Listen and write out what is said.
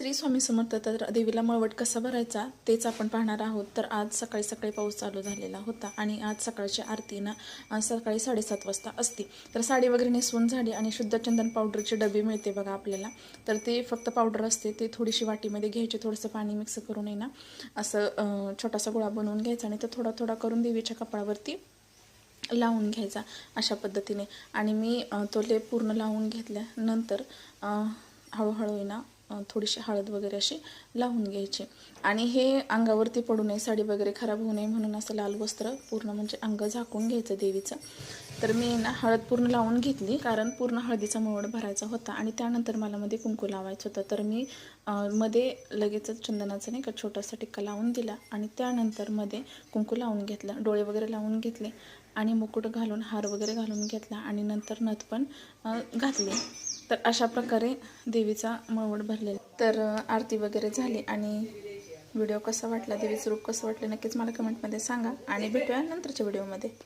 श्री स्वामी समर्थ तर देवीला मळवट कसा भरायचा तेच आपण पाहणार आहोत. तर आज सकाळी सकाळी पाऊस चालू झालेला होता आणि आज सकाळची आरती ना सकाळी साडेसात वाजता असते. तर साडी वगैरे नेसवून झाली आणि शुद्ध चंदन पावडरची डबी मिळते बघा आपल्याला. तर ते फक्त पावडर असते ते थोडीशी वाटीमध्ये घ्यायची थोडंसं पाणी मिक्स करून आहे ना असं छोटासा गोळा बनवून घ्यायचा आणि तो थोडा थोडा करून देवीच्या कपाळावरती लावून घ्यायचा अशा पद्धतीने. आणि मी तो लेप पूर्ण लावून घेतल्यानंतर हळूहळू ना थोडीशी हळद वगैरे अशी लावून घ्यायची. आणि हे अंगावरती पडू नये साडी वगैरे खराब होऊ नये म्हणून असं लाल वस्त्र पूर्ण म्हणजे अंग झाकून घ्यायचं देवीचं. तर मी ना हळद पूर्ण लावून घेतली कारण पूर्ण हळदीचा मोड भरायचा होता आणि त्यानंतर मला मध्ये कुंकू लावायचं होतं. तर मी मध्ये लगेचच चंदनाचा नाही का छोटासा टिक्का लावून दिला आणि त्यानंतरमध्ये कुंकू लावून घेतला डोळे वगैरे लावून घेतले आणि मुकुट घालून हार वगैरे घालून घेतला आणि नंतर नथ पण घातली. तर अशा प्रकारे देवीचा मळवड भरलेला तर आरती वगैरे झाली आणि व्हिडिओ कसा वाटला देवीचं रूप कसं वाटलं नक्कीच मला कमेंटमध्ये सांगा. आणि भेटूया नंतरच्या व्हिडिओमध्ये.